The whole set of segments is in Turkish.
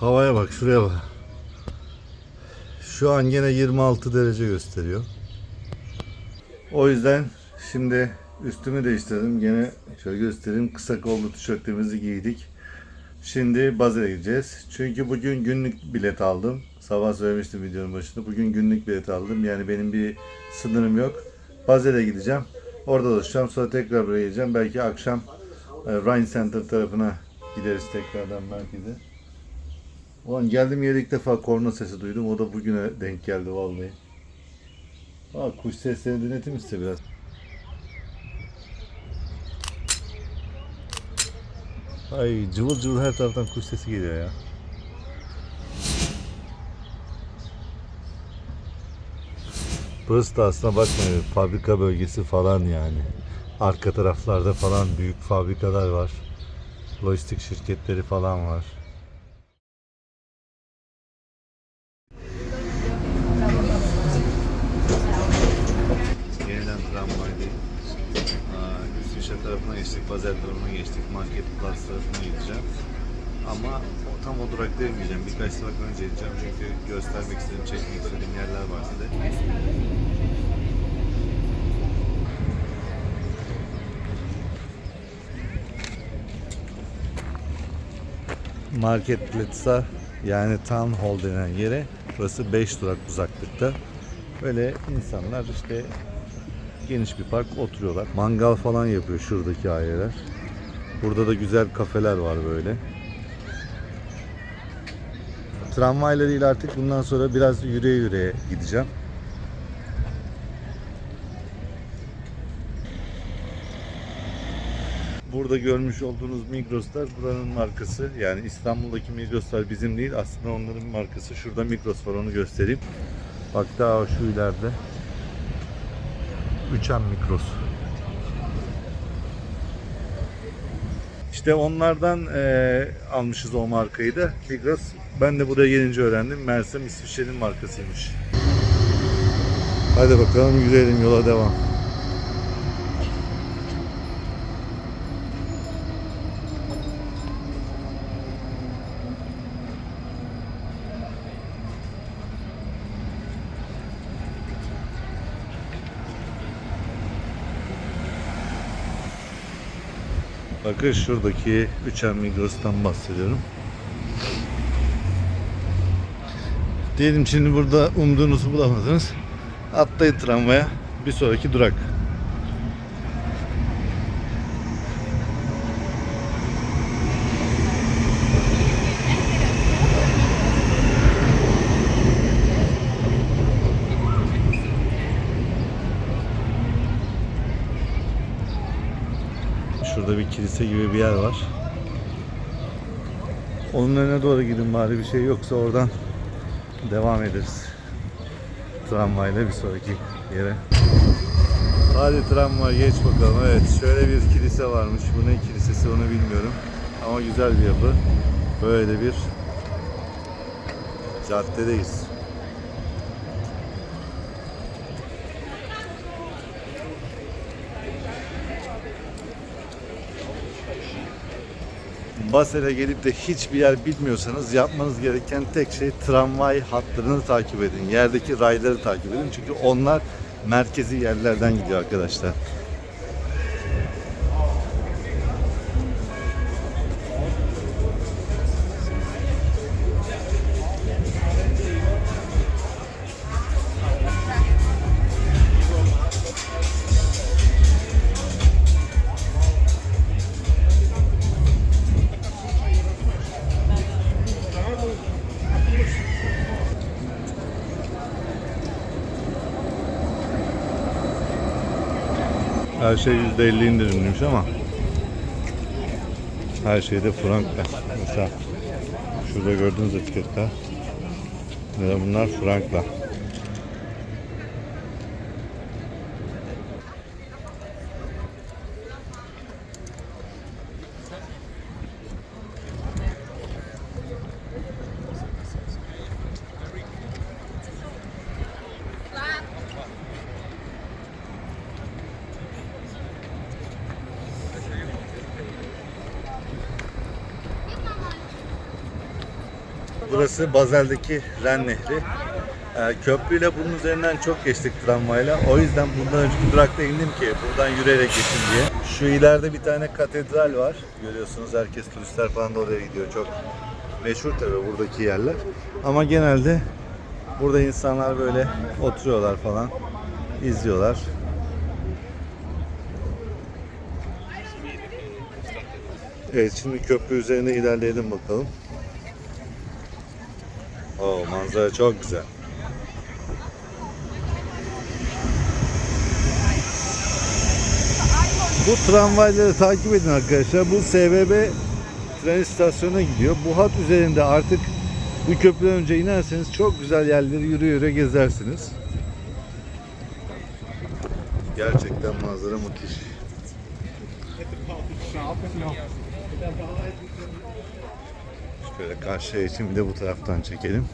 Havaya bak şuraya bak. Şu an gene 26 derece gösteriyor. O yüzden şimdi üstümü değiştirdim. Gene şöyle göstereyim. Kısa kollu tişörtlerimizi giydik. Şimdi Bazel'e gideceğiz. Çünkü bugün günlük bilet aldım. Sabah söylemiştim videonun başında. Bugün günlük bilet aldım. Yani benim bir sınırım yok. Bazel'e gideceğim. Orada dolaşacağım. Sonra tekrar buraya geleceğim. Belki akşam e, Rhine Center tarafına gideriz tekrardan merkeze. Ulan geldim yere ilk defa korna sesi duydum. O da bugüne denk geldi vallahi. Aa, kuş seslerini dinleteyim size biraz. Ay cıvıl cıvıl her taraftan kuş sesi geliyor ya. Burası da aslında bakmayın fabrika bölgesi falan yani. Arka taraflarda falan büyük fabrikalar var. Lojistik şirketleri falan var. İsviçre tarafına geçtik, Basel tarafına geçtik, Market Plus tarafına gideceğim. Ama tam o durakta inmeyeceğim. Birkaç durak önce gideceğim çünkü göstermek istediğim, çekmek istediğim yerler var size. Marketplatz'a yani Town Hall denen yere burası 5 durak uzaklıkta. Böyle insanlar işte geniş bir park oturuyorlar. Mangal falan yapıyor şuradaki aileler. Burada da güzel kafeler var böyle. Tramvayla değil artık bundan sonra biraz yürüye yürüye gideceğim. Burada görmüş olduğunuz Migros'lar buranın markası. Yani İstanbul'daki Migros'lar bizim değil. Aslında onların markası. Şurada Migros var onu göstereyim. Bak daha şu ileride. Üçen Migros. İşte onlardan eee, almışız o markayı da. Migros. Ben de buraya gelince öğrendim. Mersem İsviçre'nin markasıymış. Hadi bakalım yürüyelim yola devam. Bakın şuradaki üçen Migros'tan bahsediyorum. Diyelim şimdi burada umduğunuzu bulamadınız. Atlayın tramvaya. Bir sonraki durak. Şurada bir kilise gibi bir yer var. Onun önüne doğru gidin bari bir şey yoksa oradan devam ederiz. Tramvayla bir sonraki yere. Hadi tramvay geç bakalım. Evet şöyle bir kilise varmış. Bu ne kilisesi onu bilmiyorum. Ama güzel bir yapı. Böyle bir caddedeyiz. Basel'e gelip de hiçbir yer bilmiyorsanız yapmanız gereken tek şey tramvay hatlarını takip edin. Yerdeki rayları takip edin. Çünkü onlar merkezi yerlerden gidiyor arkadaşlar. Her şey %50 indirimliymiş ama her şeyde frankla. Mesela şurada gördüğünüz etiketler. Bunlar frankla. Burası Bazel'deki Ren Nehri. Ee, köprüyle bunun üzerinden çok geçtik tramvayla. O yüzden bundan önceki durakta indim ki buradan yürüyerek geçin diye. Şu ileride bir tane katedral var. Görüyorsunuz herkes turistler falan da oraya gidiyor. Çok meşhur tabii buradaki yerler. Ama genelde burada insanlar böyle oturuyorlar falan. izliyorlar. Evet şimdi köprü üzerine ilerleyelim bakalım. Oo, manzara çok güzel. Bu tramvayları takip edin arkadaşlar. Bu SBB tren istasyonuna gidiyor. Bu hat üzerinde artık bu köprüden önce inerseniz çok güzel yerleri yürü yürü gezersiniz. Gerçekten manzara müthiş. Şöyle karşıya için bir de bu taraftan çekelim.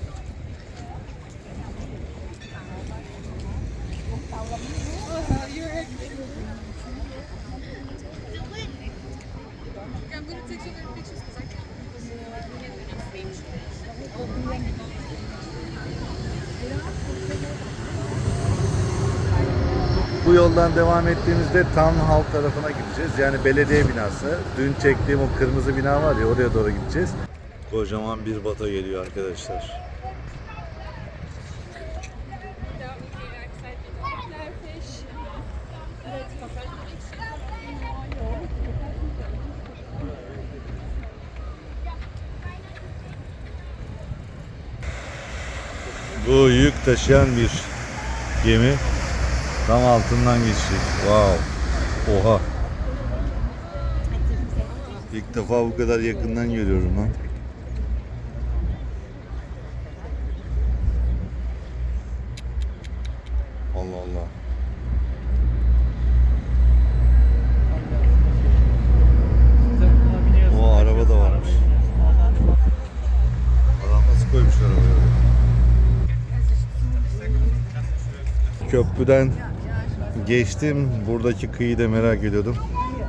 Bu yoldan devam ettiğimizde Town Hall tarafına gideceğiz. Yani belediye binası. Dün çektiğim o kırmızı bina var ya oraya doğru gideceğiz. Kocaman bir bata geliyor arkadaşlar. Bu yük taşıyan bir gemi. Tam altından geçecek. Wow. Oha. İlk defa bu kadar yakından görüyorum lan. Allah Allah. O araba da varmış. Adam nasıl koymuş arabayı oraya? Köprüden geçtim. Buradaki kıyıyı da merak ediyordum.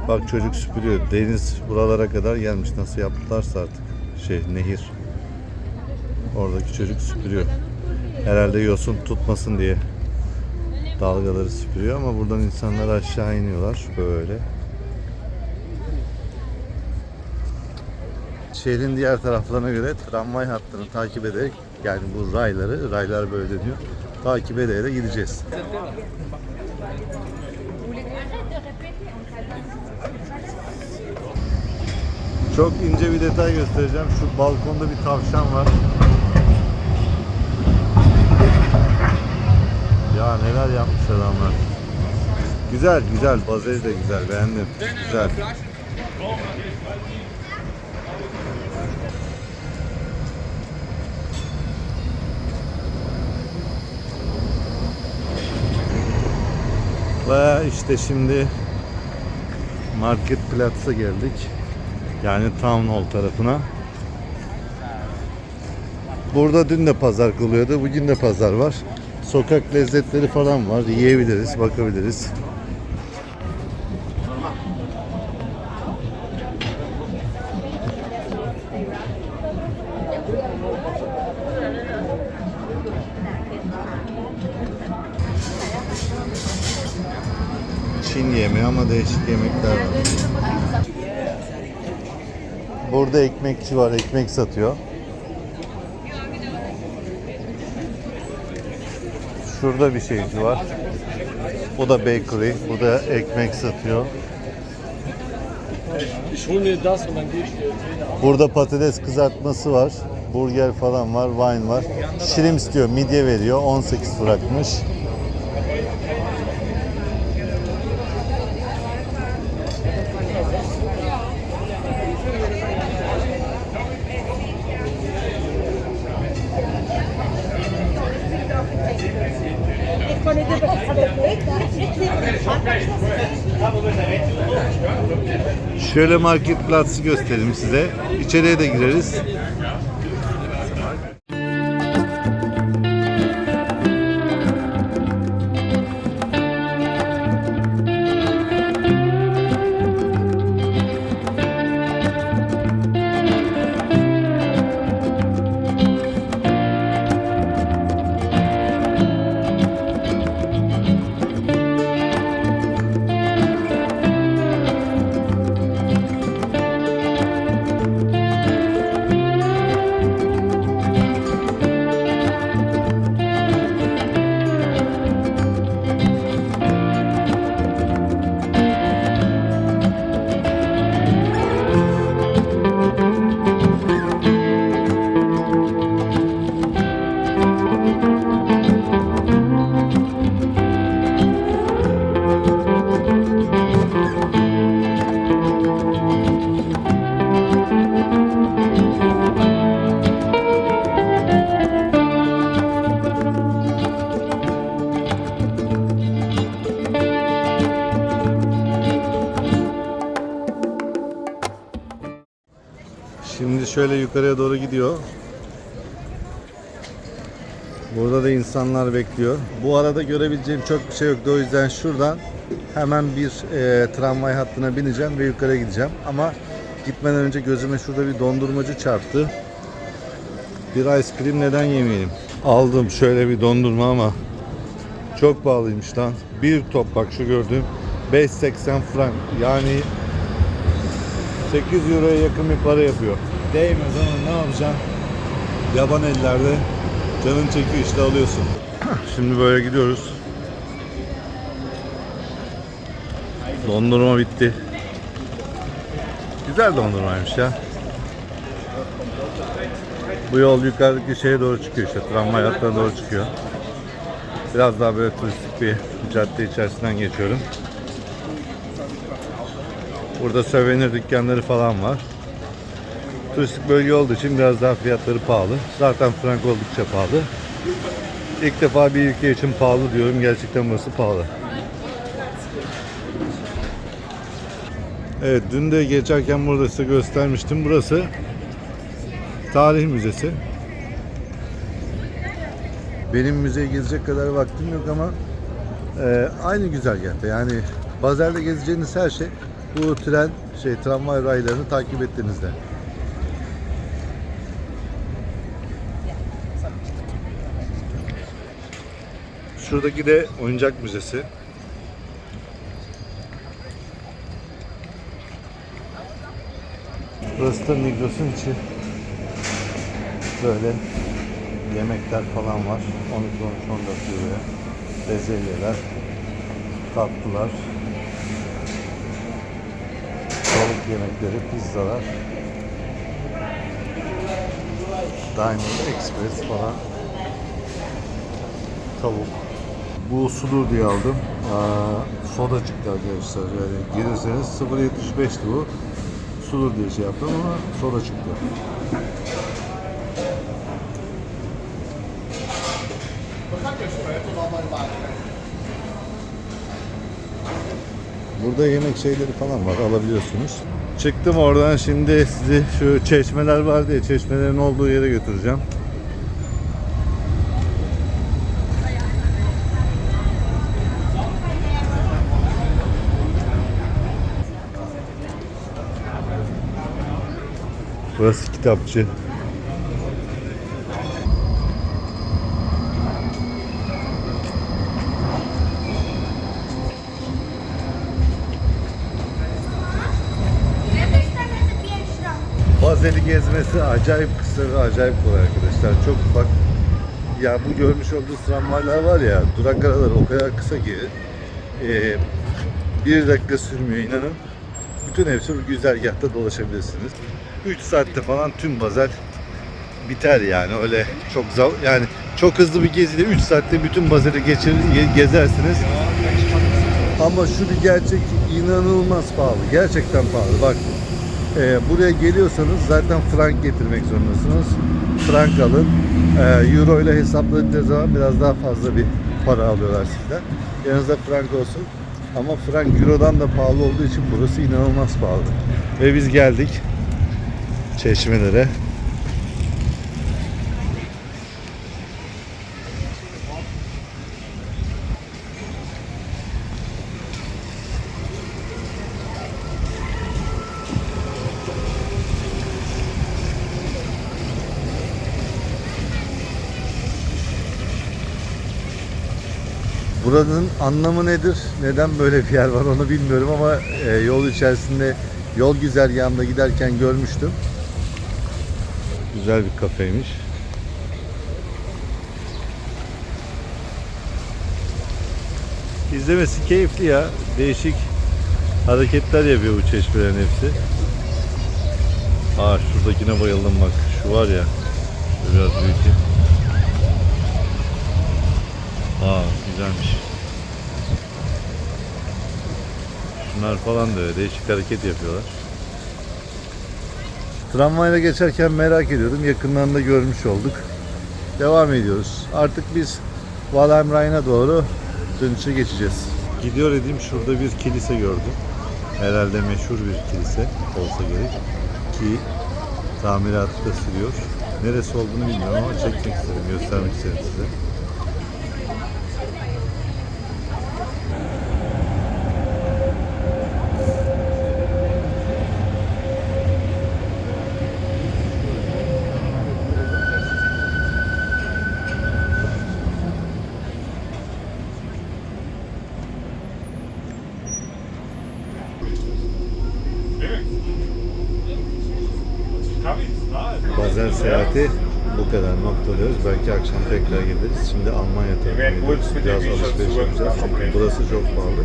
Bak çocuk süpürüyor. Deniz buralara kadar gelmiş. Nasıl yaptılarsa artık. Şey nehir. Oradaki çocuk süpürüyor. Herhalde yosun tutmasın diye dalgaları süpürüyor ama buradan insanlar aşağı iniyorlar böyle. Şehrin diğer taraflarına göre tramvay hattını takip ederek yani bu rayları, raylar böyle deniyor. Takip ederek gideceğiz. Çok ince bir detay göstereceğim. Şu balkonda bir tavşan var. Ya neler yapmış adamlar. Güzel güzel. Bazeli de güzel. Beğendim. Güzel. Ve işte şimdi Market Platz'a geldik. Yani Town Hall tarafına. Burada dün de pazar kılıyordu. Bugün de pazar var. Sokak lezzetleri falan var. Yiyebiliriz, bakabiliriz. Çin yemeği ama değişik yemekler var. Burada ekmekçi var, ekmek satıyor. Şurada bir şeyci var. Bu da bakery. Bu da ekmek satıyor. Burada patates kızartması var. Burger falan var, wine var. Shrimps diyor, midye veriyor. 18 bırakmış. Şöyle market platz'ı göstereyim size. İçeriye de gireriz. Şöyle yukarıya doğru gidiyor. Burada da insanlar bekliyor. Bu arada görebileceğim çok bir şey yoktu. O yüzden şuradan hemen bir e, tramvay hattına bineceğim ve yukarıya gideceğim. Ama gitmeden önce gözüme şurada bir dondurmacı çarptı. Bir ice cream neden yemeyelim? Aldım şöyle bir dondurma ama çok pahalıymış lan. Bir top bak şu gördüğüm 5.80 frank. Yani 8 euroya yakın bir para yapıyor. Değmez ama ne yapacaksın? Yaban ellerde canın çekiyor işte alıyorsun. Şimdi böyle gidiyoruz. Dondurma bitti. Güzel dondurmaymış ya. Bu yol yukarıdaki şeye doğru çıkıyor işte tramvay hattına doğru çıkıyor. Biraz daha böyle turistik bir cadde içerisinden geçiyorum. Burada souvenir dükkanları falan var. Turistik bölge olduğu için biraz daha fiyatları pahalı. Zaten frank oldukça pahalı. İlk defa bir ülke için pahalı diyorum. Gerçekten burası pahalı. Evet dün de geçerken burada size göstermiştim. Burası Tarih Müzesi. Benim müzeye gezecek kadar vaktim yok ama e, aynı güzergahta yani Bazel'de gezeceğiniz her şey bu tren şey tramvay raylarını takip ettiğinizde. Şuradaki de oyuncak müzesi. Burası da Migros'un içi. Böyle yemekler falan var. 12 13 14 euroya. Bezelyeler, tatlılar, balık yemekleri, pizzalar. Diner Express falan. Tavuk. Bu sudur diye aldım. Aa, soda çıktı arkadaşlar. Yani gelirseniz 0.75'ti bu. Sudur diye şey yaptım ama soda çıktı. Burada yemek şeyleri falan var alabiliyorsunuz. Çıktım oradan şimdi sizi şu çeşmeler var diye çeşmelerin olduğu yere götüreceğim. Burası kitapçı. Bazel'i gezmesi acayip kısa ve acayip kolay arkadaşlar. Çok ufak. Ya bu görmüş olduğunuz tramvaylar var ya durak araları o kadar kısa ki e, bir dakika sürmüyor inanın. Bütün hepsi bu güzergahta dolaşabilirsiniz. 3 saatte falan tüm Bazel biter yani öyle çok zam yani çok hızlı bir gezide 3 saatte bütün Bazel'i geçir gezersiniz. Ama şu bir gerçek inanılmaz pahalı. Gerçekten pahalı. Bak e, buraya geliyorsanız zaten frank getirmek zorundasınız. Frank alın. E, Euro ile hesapladıkları zaman biraz daha fazla bir para alıyorlar sizden. Yanınızda frank olsun. Ama frank Euro'dan da pahalı olduğu için burası inanılmaz pahalı. Ve biz geldik çeşmelere. Buranın anlamı nedir? Neden böyle bir yer var onu bilmiyorum ama e, yol içerisinde yol güzergahında giderken görmüştüm. Güzel bir kafeymiş. İzlemesi keyifli ya. Değişik hareketler yapıyor bu çeşmelerin hepsi. Aa şuradakine bayıldım bak. Şu var ya. Şöyle Biraz büyüteyim. Aa güzelmiş. Şunlar falan da öyle değişik hareket yapıyorlar. Tramvayla geçerken merak ediyordum. Yakınlarında görmüş olduk. Devam ediyoruz. Artık biz Valheim doğru dönüşe geçeceğiz. Gidiyor dediğim şurada bir kilise gördüm. Herhalde meşhur bir kilise olsa gerek. Ki Tamiratı da sürüyor. Neresi olduğunu bilmiyorum ama çekmek istedim, göstermek istedim size. Seyahati bu kadar noktalıyoruz. Belki akşam tekrar geliriz. Şimdi Almanya tarafına gidiyoruz. Biraz alışveriş yapacağız çünkü burası çok pahalı.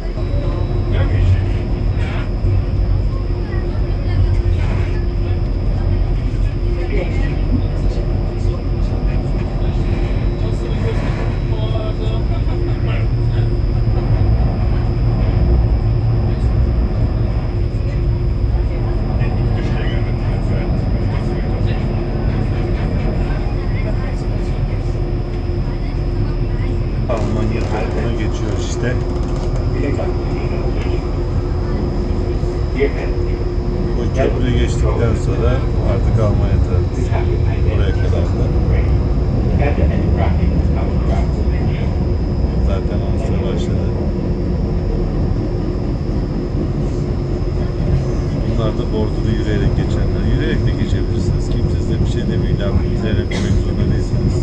yollarda bordoda yürüyerek geçenler. Yürüyerek de geçebilirsiniz. Kimse size bir şey demiyor. İlla üzerine koymak zorunda değilsiniz.